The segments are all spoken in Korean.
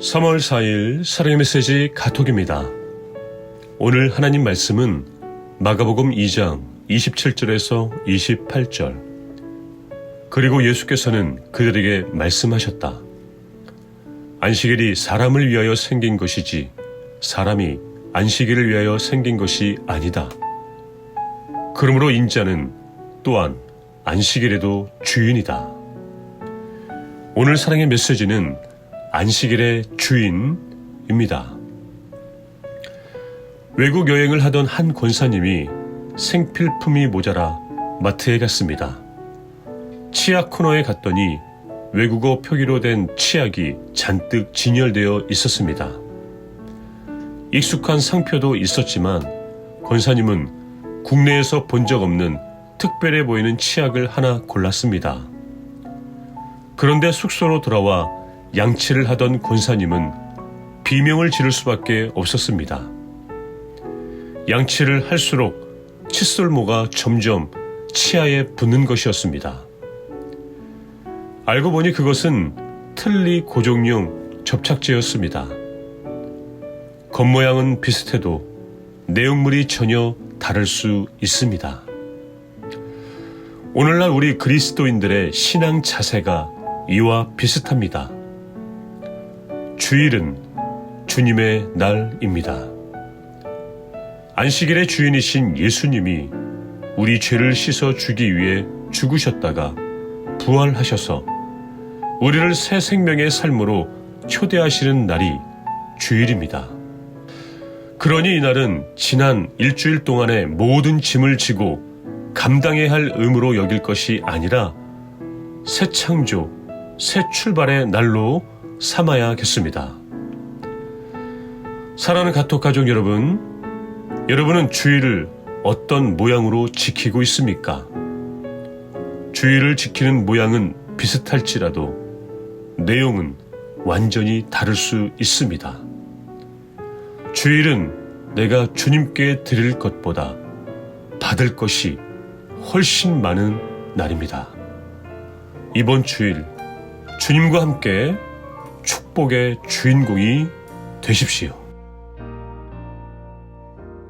3월 4일 사랑의 메시지 가톡입니다. 오늘 하나님 말씀은 마가복음 2장 27절에서 28절. 그리고 예수께서는 그들에게 말씀하셨다. 안식일이 사람을 위하여 생긴 것이지 사람이 안식일을 위하여 생긴 것이 아니다. 그러므로 인자는 또한 안식일에도 주인이다. 오늘 사랑의 메시지는 안식일의 주인입니다. 외국 여행을 하던 한 권사님이 생필품이 모자라 마트에 갔습니다. 치약 코너에 갔더니 외국어 표기로 된 치약이 잔뜩 진열되어 있었습니다. 익숙한 상표도 있었지만 권사님은 국내에서 본 적 없는 특별해 보이는 치약을 하나 골랐습니다. 그런데 숙소로 돌아와 양치를 하던 권사님은 비명을 지를 수밖에 없었습니다. 양치를 할수록 칫솔모가 점점 치아에 붙는 것이었습니다. 알고 보니 그것은 틀니 고정용 접착제였습니다. 겉모양은 비슷해도 내용물이 전혀 다를 수 있습니다. 오늘날 우리 그리스도인들의 신앙 자세가 이와 비슷합니다. 주일은 주님의 날입니다. 안식일의 주인이신 예수님이 우리 죄를 씻어 주기 위해 죽으셨다가 부활하셔서 우리를 새 생명의 삶으로 초대하시는 날이 주일입니다. 그러니 이날은 지난 일주일 동안의 모든 짐을 지고 감당해야 할 의무로 여길 것이 아니라 새 창조, 새 출발의 날로 삼아야겠습니다. 사랑하는 가톡 가족 여러분, 여러분은 주일을 어떤 모양으로 지키고 있습니까? 주일을 지키는 모양은 비슷할지라도 내용은 완전히 다를 수 있습니다. 주일은 내가 주님께 드릴 것보다 받을 것이 훨씬 많은 날입니다. 이번 주일 주님과 함께 축복의 주인공이 되십시오.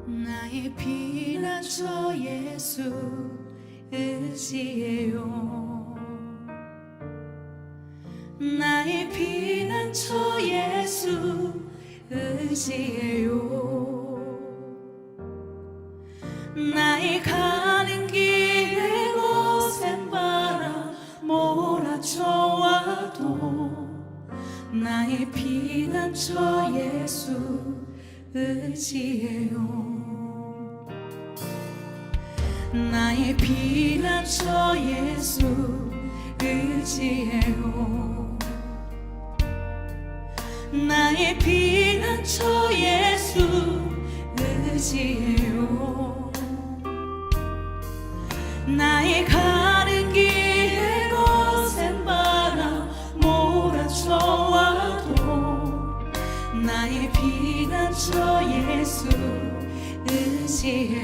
나의 피난처 예수 의지해요 나의 피난처 예수 의지해요 나의 피난처 예수 의지해요. 나의 피난처 예수 의지해요. 나의 피난처 예수 의지해요. 나의 가 예수 의지해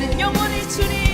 나는 영원히 주님.